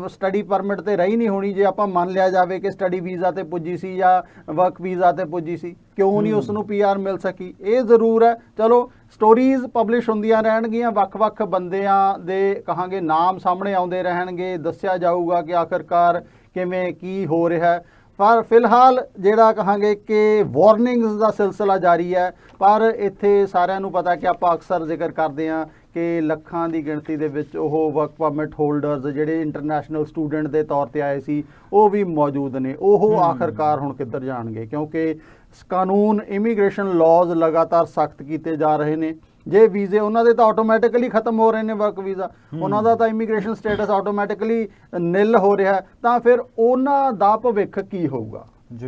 Speaker 3: ਸਟੱਡੀ ਪਰਮਿਟ ਤੇ ਰਹੀ ਨਹੀਂ ਹੋਣੀ ਜੇ ਆਪਾਂ ਮੰਨ ਲਿਆ ਜਾਵੇ ਕਿ ਸਟੱਡੀ ਵੀਜ਼ਾ ਤੇ ਪੁੱਜੀ ਸੀ ਜਾਂ ਵਰਕ ਵੀਜ਼ਾ ਤੇ ਪੁੱਜੀ ਸੀ ਕਿਉਂ ਨਹੀਂ ਉਸ ਨੂੰ ਪੀਆਰ ਮਿਲ ਸਕੀ? ਇਹ ਜ਼ਰੂਰ ਹੈ। ਚਲੋ ਸਟੋਰੀਜ਼ ਪਬਲਿਸ਼ ਹੁੰਦੀਆਂ ਰਹਿਣਗੀਆਂ ਵੱਖ-ਵੱਖ ਬੰਦਿਆਂ ਦੇ ਕਹਾਂਗੇ ਨਾਮ ਸਾਹਮਣੇ ਆਉਂਦੇ ਰਹਿਣਗੇ ਦੱਸਿਆ ਜਾਊਗਾ ਕਿ ਆਖਰਕਾਰ ਕਿਵੇਂ ਕੀ ਹੋ ਰਿਹਾ ਹੈ। ਪਰ ਫਿਲਹਾਲ ਜਿਹੜਾ ਕਹਾਂਗੇ ਕਿ ਵਾਰਨਿੰਗਸ ਦਾ ਸਿਲਸਿਲਾ ਜਾਰੀ ਹੈ ਪਰ ਇੱਥੇ ਸਾਰਿਆਂ ਨੂੰ ਪਤਾ ਕਿ ਆਪਾਂ ਅਕਸਰ ਜ਼ਿਕਰ ਕਰਦੇ ਹਾਂ ਕਿ ਲੱਖਾਂ ਦੀ ਗਿਣਤੀ ਦੇ ਵਿੱਚ ਉਹ ਵਰਕ ਪਰਮਿਟ ਹੋਲਡਰਸ ਜਿਹੜੇ ਇੰਟਰਨੈਸ਼ਨਲ ਸਟੂਡੈਂਟ ਦੇ ਤੌਰ ਤੇ ਆਏ ਸੀ ਉਹ ਵੀ ਮੌਜੂਦ ਨੇ। ਉਹ ਆਖਰਕਾਰ ਹੁਣ ਕਿੱਧਰ ਜਾਣਗੇ? ਕਿਉਂਕਿ ਕਾਨੂੰਨ ਇਮੀਗ੍ਰੇਸ਼ਨ ਲਾਜ਼ ਲਗਾਤਾਰ ਸਖਤ ਕੀਤੇ ਜਾ ਰਹੇ ਨੇ। ਜੇ ਵੀਜ਼ੇ ਉਹਨਾਂ ਦੇ ਤਾਂ ਆਟੋਮੈਟਿਕਲੀ ਖਤਮ ਹੋ ਰਹੇ ਨੇ ਵਰਕ ਵੀਜ਼ਾ ਉਹਨਾਂ ਦਾ ਤਾਂ ਇਮੀਗ੍ਰੇਸ਼ਨ ਸਟੇਟਸ ਆਟੋਮੈਟਿਕਲੀ ਨਿਲ ਹੋ ਰਿਹਾ ਤਾਂ ਫਿਰ ਉਹਨਾਂ ਦਾ ਭਵਿੱਖ ਕੀ ਹੋਊਗਾ?
Speaker 2: ਜੀ